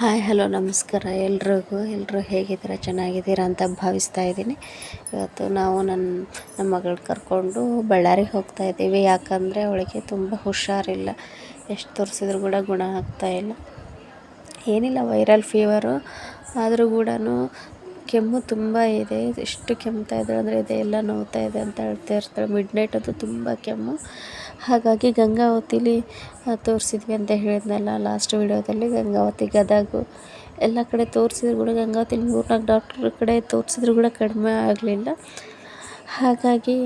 Hi, hello, ನಮಸ್ಕಾರ. ಎಲ್ರಿಗೂ ಎಲ್ಲರೂ ಹೇಗಿದ್ದೀರಾ? ಚೆನ್ನಾಗಿದ್ದೀರಾ ಅಂತ ಭಾವಿಸ್ತಾ ಇದ್ದೀನಿ. ಇವತ್ತು ನಾವು ನನ್ನ ನಮ್ಮ ಮಗಳು ಕರ್ಕೊಂಡು ಬಳ್ಳಾರಿಗೆ ಹೋಗ್ತಾ ಇದ್ದೀವಿ. ಯಾಕಂದರೆ ಅವಳಿಗೆ ತುಂಬ ಹುಷಾರಿಲ್ಲ. ಎಷ್ಟು ತೋರಿಸಿದ್ರು ಕೂಡ ಗುಣ ಆಗ್ತಾ ಇಲ್ಲ. ಏನಿಲ್ಲ, ವೈರಲ್ ಫೀವರು. ಆದರೂ ಕೂಡ ಕೆಮ್ಮು ತುಂಬ ಇದೆ. ಎಷ್ಟು ಕೆಮ್ತಾ ಇದ್ದಾಳೆ ಅಂದರೆ ಇದೆ, ಎಲ್ಲ ನೋವ್ತಾ ಇದೆ ಅಂತ ಹೇಳ್ತಾ ಇರ್ತಾಳೆ ಮಿಡ್ ನೈಟ್ ಅದು ತುಂಬ ಕೆಮ್ಮು. ಹಾಗಾಗಿ ಗಂಗಾವತಿಲಿ ತೋರಿಸಿದ್ವಿ ಅಂತ ಹೇಳಿದ್ನಲ್ಲ ಲಾಸ್ಟ್ ವೀಡಿಯೋದಲ್ಲಿ ಗಂಗಾವತಿ ಗದಗ. ಎಲ್ಲ ಕಡೆ ತೋರಿಸಿದ್ರು ಕೂಡ ಗಂಗಾವತಿಲಿ ಮೂರ್ನಾಲ್ಕು ಡಾಕ್ಟ್ರ್ ಕಡೆ ತೋರಿಸಿದ್ರು ಕೂಡ ಕಡಿಮೆ ಆಗಲಿಲ್ಲ. ಹಾಗಾಗಿ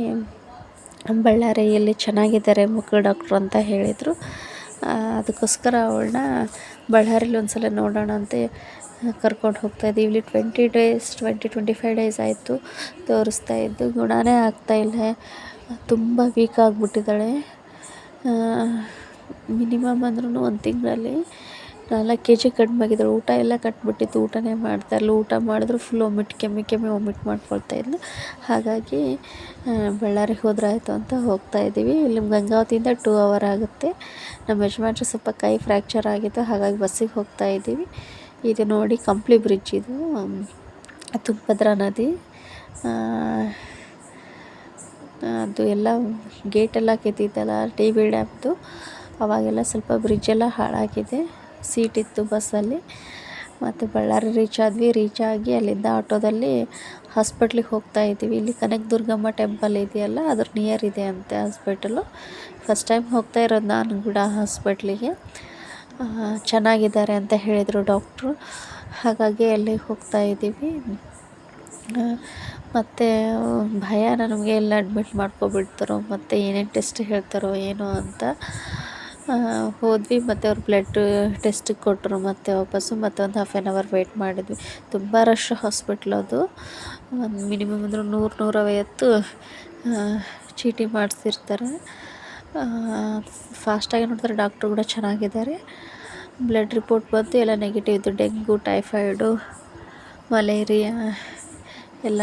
ಬಳ್ಳಾರಿಯಲ್ಲಿ ಚೆನ್ನಾಗಿದ್ದಾರೆ ಮಕ್ಕಳು ಡಾಕ್ಟ್ರು ಅಂತ ಹೇಳಿದರು. ಅದಕ್ಕೋಸ್ಕರ ಅವಳನ್ನ ಬಳ್ಳಾರಿಲಿ ಒಂದು ಸಲ ನೋಡೋಣ ಅಂತ ಕರ್ಕೊಂಡು ಹೋಗ್ತಾಯಿದ್ದೀವಿ ಇಲ್ಲಿ twenty days twenty twenty five days ಆಯಿತು ತೋರಿಸ್ತಾ ಇದ್ದು. ಗುಣನೇ ಆಗ್ತಾಯಿಲ್ಲ ತುಂಬ ವೀಕ್ ಆಗಿಬಿಟ್ಟಿದ್ದಾಳೆ. ಮಿನಿಮಮ್ ಅಂದ್ರೂ ಒಂದು ತಿಂಗಳಲ್ಲಿ ನಾಲ್ಕು ಕೆ ಜಿ ಕಡಿಮೆ ಆಗಿದ್ದಾಳೆ ಊಟ ಎಲ್ಲ ಕಟ್ಬಿಟ್ಟಿತ್ತು. ಊಟನೇ ಇಲ್ಲ ಊಟ ಮಾಡಿದ್ರು ಫುಲ್ ಒಮಿಟ್ ಕೆಮ್ಮಿ ಕೆಮ್ಮಿ ಒಮಿಟ್ ಮಾಡ್ಕೊಳ್ತಾ ಇದ್ಲು. ಹಾಗಾಗಿ ಬಳ್ಳಾರಿಗೆ ಹೋದ್ರೆ ಆಯಿತು ಅಂತ ಹೋಗ್ತಾ ಇದ್ದೀವಿ. ಇಲ್ಲಿ ಗಂಗಾವತಿಯಿಂದ ಟೂ ಅವರ್ ಆಗುತ್ತೆ. ನಮ್ಮ ಯಜಮಾನ್ರು ಸ್ವಲ್ಪ ಕೈ ಫ್ರ್ಯಾಕ್ಚರ್ ಆಗಿತ್ತು. ಹಾಗಾಗಿ ಬಸ್ಸಿಗೆ ಹೋಗ್ತಾ ಇದ್ದೀವಿ. ಇದು ನೋಡಿ ಕಂಪ್ಲಿ ಬ್ರಿಡ್ಜ್ ಇದು. ತುಂಗಭದ್ರಾ ನದಿ. ಅದು ಎಲ್ಲ ಗೇಟೆಲ್ಲ ಕೆತ್ತಿತ್ತಲ್ಲ ಟಿ ಬಿ ಡ್ಯಾಮ್ದು ಅವಾಗೆಲ್ಲ ಸ್ವಲ್ಪ ಬ್ರಿಡ್ಜೆಲ್ಲ ಹಾಳಾಗಿದೆ. ಸೀಟ್ ಇತ್ತು ಬಸ್ಸಲ್ಲಿ ಮತ್ತು ಬಳ್ಳಾರಿ ರೀಚ್ ಆದ್ವಿ. ರೀಚ್ ಆಗಿ ಅಲ್ಲಿಂದ ಆಟೋದಲ್ಲಿ ಹಾಸ್ಪಿಟ್ಲಿಗೆ ಹೋಗ್ತಾ ಇದ್ದೀವಿ. ಇಲ್ಲಿ ಕನಕದುರ್ಗಮ್ಮ ಟೆಂಪಲ್ ಇದೆಯಲ್ಲ, ಅದ್ರ ನಿಯರ್ ಇದೆ ಅಂತೆ ಹಾಸ್ಪಿಟಲು ಫಸ್ಟ್ ಟೈಮ್ ಹೋಗ್ತಾ ಇರೋದು ನಾನು ಕೂಡ ಹಾಸ್ಪಿಟ್ಲಿಗೆ ಚೆನ್ನಾಗಿದ್ದಾರೆ ಅಂತ ಹೇಳಿದರು ಡಾಕ್ಟ್ರು ಹಾಗಾಗಿ ಅಲ್ಲಿಗೆ ಹೋಗ್ತಾ ಇದ್ದೀವಿ. ಮತ್ತು, ಭಯ ನಮಗೆ ಎಲ್ಲ ಅಡ್ಮಿಟ್ ಮಾಡ್ಕೊಬಿಡ್ತಾರೋ, ಮತ್ತು ಏನೇನು ಟೆಸ್ಟ್ ಹೇಳ್ತಾರೋ ಏನೋ ಅಂತ. ಹೋದ್ವಿ, ಮತ್ತು ಅವ್ರು ಬ್ಲಡ್ ಟೆಸ್ಟಿಗೆ ಕೊಟ್ಟರು ಮತ್ತು ವಾಪಸ್ಸು ಮತ್ತೊಂದು ಹಾಫ್ ಆ್ಯನ್ ಅವರ್ ವೆಯ್ಟ್ ಮಾಡಿದ್ವಿ. ತುಂಬ ರಶ್ ಹಾಸ್ಪಿಟ್ಲ್ ಅದು. ಒಂದು ಮಿನಿಮಮ್ ಅಂದ್ರೆ ನೂರು, ನೂರೈವತ್ತು ಚೀಟಿ ಮಾಡಿಸಿರ್ತಾರೆ. ಫಾಸ್ಟಾಗಿ ನೋಡ್ತಾರೆ ಡಾಕ್ಟ್ರು ಕೂಡ ಚೆನ್ನಾಗಿದ್ದಾರೆ. ಬ್ಲಡ್ ರಿಪೋರ್ಟ್ ಬಂತು, ಎಲ್ಲ ನೆಗೆಟಿವ್ ಇತ್ತು. ಡೆಂಗು ಟೈಫಾಯ್ಡು ಮಲೇರಿಯಾ ಎಲ್ಲ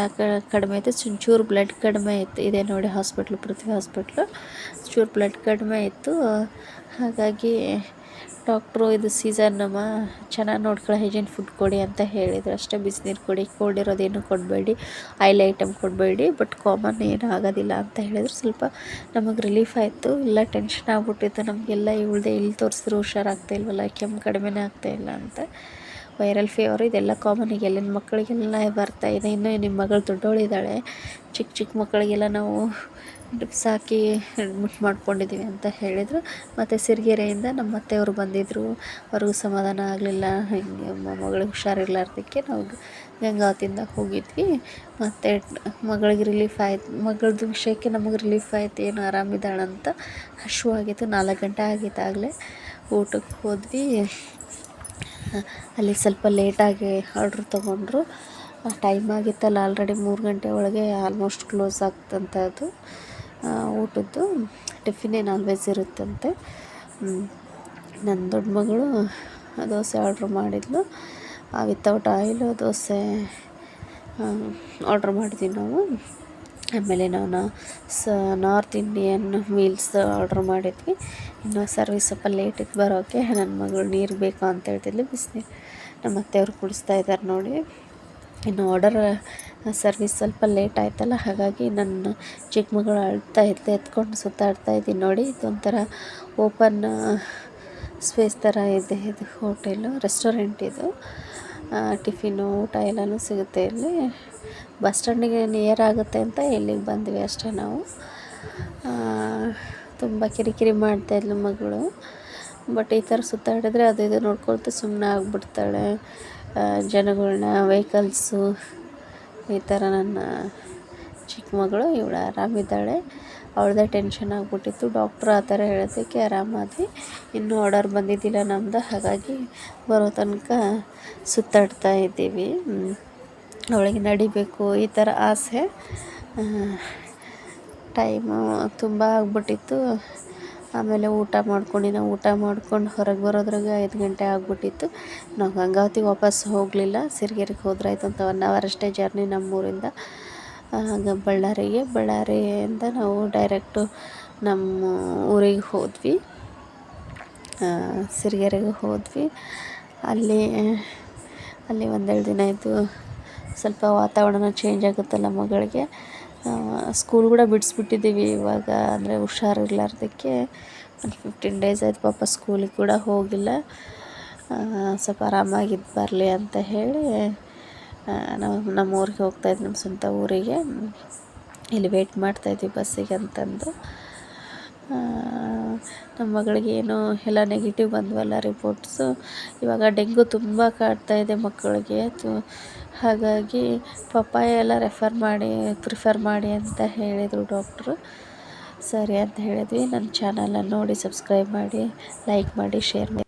ಕಡಿಮೆ ಐತೆ. ಚೂರು ಬ್ಲಡ್ ಕಡಿಮೆ ಇತ್ತು ಇದೆ ನೋಡಿ ಹಾಸ್ಪಿಟ್ಲು ಪೃಥ್ವಿ ಹಾಸ್ಪಿಟ್ಲು ಚೂರು ಬ್ಲಡ್ ಕಡಿಮೆ ಇತ್ತು. ಹಾಗಾಗಿ ಡಾಕ್ಟ್ರು ಇದು ಸೀಸನ್ನಮ್ಮ ಚೆನ್ನಾಗಿ ನೋಡ್ಕೊಳ್ಳಿ ಹೈಜೀನ್ ಫುಡ್ ಕೊಡಿ ಅಂತ ಹೇಳಿದರು. ಅಷ್ಟೇ ಬಿಸಿನೀರು ಕೊಡಿ ಕೋಲ್ಡ್ ಇರೋದೇನು ಕೊಡಬೇಡಿ. ಆಯಿಲ್ ಐಟಮ್ ಕೊಡಬೇಡಿ. ಬಟ್ ಕಾಮನ್ ಏನು ಆಗೋದಿಲ್ಲ ಅಂತ ಹೇಳಿದ್ರು. ಸ್ವಲ್ಪ ನಮಗೆ ರಿಲೀಫ್ ಆಯಿತು. ಇಲ್ಲ ಟೆನ್ಷನ್ ಆಗ್ಬಿಟ್ಟಿತ್ತು. ನಮಗೆಲ್ಲ ಇಳ್ದೆ ಇಲ್ಲಿ ತೋರಿಸಿದ್ರು. ಹುಷಾರಾಗ್ತಾ ಇಲ್ವಲ್ಲ, ಕೆಮ್ಮು ಕಡಿಮೆನೇ ಆಗ್ತಾಯಿಲ್ಲ ಅಂತ. ವೈರಲ್ ಫೀವರು ಇದೆಲ್ಲ ಕಾಮನ್ ಈಗ ಎಲ್ಲಿನ ಮಕ್ಕಳಿಗೆಲ್ಲ ಬರ್ತಾ ಇದೆ. ಇನ್ನು ನಿಮ್ಮ ಮಗಳು ದೊಡ್ಡವಳಿದ್ದಾಳೆ ಚಿಕ್ಕ ಚಿಕ್ಕ ಮಕ್ಕಳಿಗೆಲ್ಲ ನಾವು ಡ್ರಿಪ್ಸ್ ಹಾಕಿ ಅಡ್ಮಿಟ್ ಮಾಡ್ಕೊಂಡಿದ್ದೀವಿ ಅಂತ ಹೇಳಿದರು. ಮತ್ತು ಸಿರಿಗೆರೆಯಿಂದ ನಮ್ಮ ಅತ್ತೆಯವರು ಬಂದಿದ್ದರು ಅವ್ರಿಗೂ ಸಮಾಧಾನ ಆಗಲಿಲ್ಲ. ಹಿಂಗೆ ಮಗಳಿಗೆ ಹುಷಾರಿರ್ಲಾರ್ದಕ್ಕೆ ನಾವು ಗಂಗಾವತಿಯಿಂದ ಹೋಗಿದ್ವಿ. ಮತ್ತು ಮಗಳಿಗೆ ರಿಲೀಫ್ ಆಯ್ತು ಮಗಳದ್ದು ವಿಷಯಕ್ಕೆ ನಮಗೆ ರಿಲೀಫ್ ಆಯ್ತು. ಏನು ಆರಾಮಿದ್ದಾಳಂತ ಆಗಿತ್ತು ನಾಲ್ಕು ಗಂಟೆ ಆಗಿತ್ತು ಆಗಲೇ ಊಟಕ್ಕೆ ಹೋದ್ವಿ. ಅಲ್ಲಿ ಸ್ವಲ್ಪ ಲೇಟಾಗಿ ಆರ್ಡ್ರ್ ತೊಗೊಂಡ್ರು. ಟೈಮ್ ಆಗಿತ್ತಲ್ಲ ಆಲ್ರೆಡಿ ಮೂರು ಗಂಟೆ ಒಳಗೆ ಆಲ್ಮೋಸ್ಟ್ ಕ್ಲೋಸ್ ಆಗ್ತಂತ ಅದು. ಊಟದ್ದು ಟಿಫಿನೇ ನಾನ್ ವೆಜ್ ಇರುತ್ತಂತೆ. ನನ್ನ ದೊಡ್ಡ ಮಗಳು ದೋಸೆ ಆರ್ಡ್ರ್ ಮಾಡಿದ್ಲು. ವಿತೌಟ್ ಆಯಿಲು ದೋಸೆ ಆರ್ಡ್ರ್ ಮಾಡಿದ್ವಿ ನಾವು. ಆಮೇಲೆ ನಾನು ಸ ನಾರ್ತ್ ಇಂಡಿಯನ್ ಮೀಲ್ಸ್ ಆರ್ಡ್ರ್ ಮಾಡಿದ್ವಿ. ಇನ್ನು ಸರ್ವಿಸ್ ಸ್ವಲ್ಪ ಲೇಟ್ ಇತ್ತು ಬರೋಕ್ಕೆ ನನ್ನ ಮಗಳು ನೀರು ಬೇಕು ಅಂತ ಹೇಳ್ತಿದ್ಲು, ಬಿಸಿನೀರು. ನಮ್ಮ ಅತ್ತೆಯವ್ರು ಕುಡಿಸ್ತಾ ಇದ್ದಾರೆ ನೋಡಿ. ಇನ್ನು ಆರ್ಡರ್ ಸರ್ವಿಸ್ ಸ್ವಲ್ಪ ಲೇಟ್ ಆಯ್ತಲ್ಲ, ಹಾಗಾಗಿ ನನ್ನ ಚಿಕ್ಕ ಮಗಳು ಅಳ್ತಾ ಇದ್ದೆ ಎತ್ಕೊಂಡು ಸುತ್ತಾಡ್ತಾ ಇದ್ದೀನಿ ನೋಡಿ. ಇದೊಂಥರ ಓಪನ್ ಸ್ಪೇಸ್ ಥರ ಇದೆ. ಇದು ಹೋಟೆಲು ರೆಸ್ಟೋರೆಂಟ್ ಇದು. ಟಿಫಿನು ಊಟ ಎಲ್ಲನೂ ಸಿಗುತ್ತೆ ಇಲ್ಲಿ. ಬಸ್ ಸ್ಟ್ಯಾಂಡಿಗೆ ನಿಯರ್ ಆಗುತ್ತೆ ಅಂತ ಇಲ್ಲಿಗೆ ಬಂದ್ವಿ ಅಷ್ಟೇ ನಾವು. ತುಂಬ ಕಿರಿಕಿರಿ ಮಾಡ್ತಾಯಿದ್ಲು ಮಗಳು. ಬಟ್ ಈ ಥರ ಸುತ್ತಾಡಿದ್ರೆ ಅದು ಇದು ನೋಡ್ಕೊಳ್ತಾ ಸುಮ್ಮನೆ ಆಗ್ಬಿಡ್ತಾಳೆ. ಜನಗಳನ್ನ ವೆಹಿಕಲ್ಸು ಈ ಥರ ನನ್ನ ಚಿಕ್ಕ ಮಗಳು, ಇವಳು ಆರಾಮಿದ್ದಾಳೆ ಅವಳದೇ ಟೆನ್ಷನ್ ಆಗಿಬಿಟ್ಟಿತ್ತು. ಡಾಕ್ಟ್ರ್ ಆ ಥರ ಹೇಳೋದಕ್ಕೆ ಆರಾಮಾದ್ವಿ ಇನ್ನೂ ಆರ್ಡರ್ ಬಂದಿದ್ದಿಲ್ಲ ನಮ್ದು. ಹಾಗಾಗಿ ಬರೋ ತನಕ ಸುತ್ತಾಡ್ತಾ ಇದ್ದೀವಿ. ಅವಳಿಗೆ ನಡಿಬೇಕು ಈ ಥರ ಆಸೆ. ಟೈಮು ತುಂಬ ಆಗ್ಬಿಟ್ಟಿತ್ತು. ಆಮೇಲೆ ಊಟ ಮಾಡ್ಕೊಂಡು ನಾವು ಊಟ ಮಾಡ್ಕೊಂಡು ಹೊರಗೆ ಬರೋದ್ರಾಗೆ ಐದು ಗಂಟೆ ಆಗಿಬಿಟ್ಟಿತ್ತು. ನಾವು ಗಂಗಾವತಿಗೆ ವಾಪಸ್ ಹೋಗಲಿಲ್ಲ. ಸಿರಿಗೆರೆಗೆ ಹೋದ್ರಾಯ್ತು ಅಂತ ಒನ್ ಅವರ್ ಅಷ್ಟೇ ಜರ್ನಿ ನಮ್ಮೂರಿಂದ. ಬಳ್ಳಾರಿಗೆ ಬಳ್ಳಾರಿಯಿಂದ ನಾವು ಡೈರೆಕ್ಟು ನಮ್ಮ ಊರಿಗೆ ಹೋದ್ವಿ. ಸಿರಿಗೆರೆಗೆ ಹೋದ್ವಿ. ಅಲ್ಲಿ ಅಲ್ಲಿ ಒಂದೆರಡು ದಿನ ಇದ್ದು ಸ್ವಲ್ಪ ವಾತಾವರಣ ಚೇಂಜ್ ಆಗುತ್ತಲ್ಲ ಮಗಳಿಗೆ. ಸ್ಕೂಲ್ ಕೂಡ ಬಿಡಿಸ್ಬಿಟ್ಟಿದ್ದೀವಿ ಇವಾಗ, ಅಂದರೆ ಹುಷಾರಿರ್ಲಾರ್ದಕ್ಕೆ. ಒಂದು ಫಿಫ್ಟೀನ್ ಡೇಸ್ ಆಯ್ತು ಪಾಪ ಸ್ಕೂಲಿಗೆ ಕೂಡ ಹೋಗಿಲ್ಲ. ಸ್ವಲ್ಪ ಆರಾಮಾಗಿದ್ದು ಬರಲಿ ಅಂತ ಹೇಳಿ ನಾವು ನಮ್ಮ ಊರಿಗೆ ಹೋಗ್ತಾಯಿದ್ವಿ ನಮ್ಮ ಸ್ವಂತ ಊರಿಗೆ. ಇಲ್ಲಿ ವೇಟ್ ಮಾಡ್ತಾಯಿದ್ವಿ ಬಸ್ಸಿಗೆ ಅಂತಂದು. ನಮ್ಮ ಮಗಳಿಗೆ ಏನು ಎಲ್ಲ ನೆಗೆಟಿವ್ ಬಂದವಲ್ಲ ರಿಪೋರ್ಟ್ಸು ಇವಾಗ ಡೆಂಗು ತುಂಬ ಇದೆ ಮಕ್ಕಳಿಗೆ. ಹಾಗಾಗಿ ಪಪ್ಪಾಯ ಎಲ್ಲ ರೆಫರ್ ಮಾಡಿ ಪ್ರಿಫರ್ ಮಾಡಿ ಅಂತ ಹೇಳಿದರು ಡಾಕ್ಟ್ರು ಸರಿ ಅಂತ ಹೇಳಿದ್ವಿ. ನನ್ನ ಚಾನಲನ್ನು ನೋಡಿ ಸಬ್ಸ್ಕ್ರೈಬ್ ಮಾಡಿ ಲೈಕ್ ಮಾಡಿ ಶೇರ್ ಮಾಡಿ.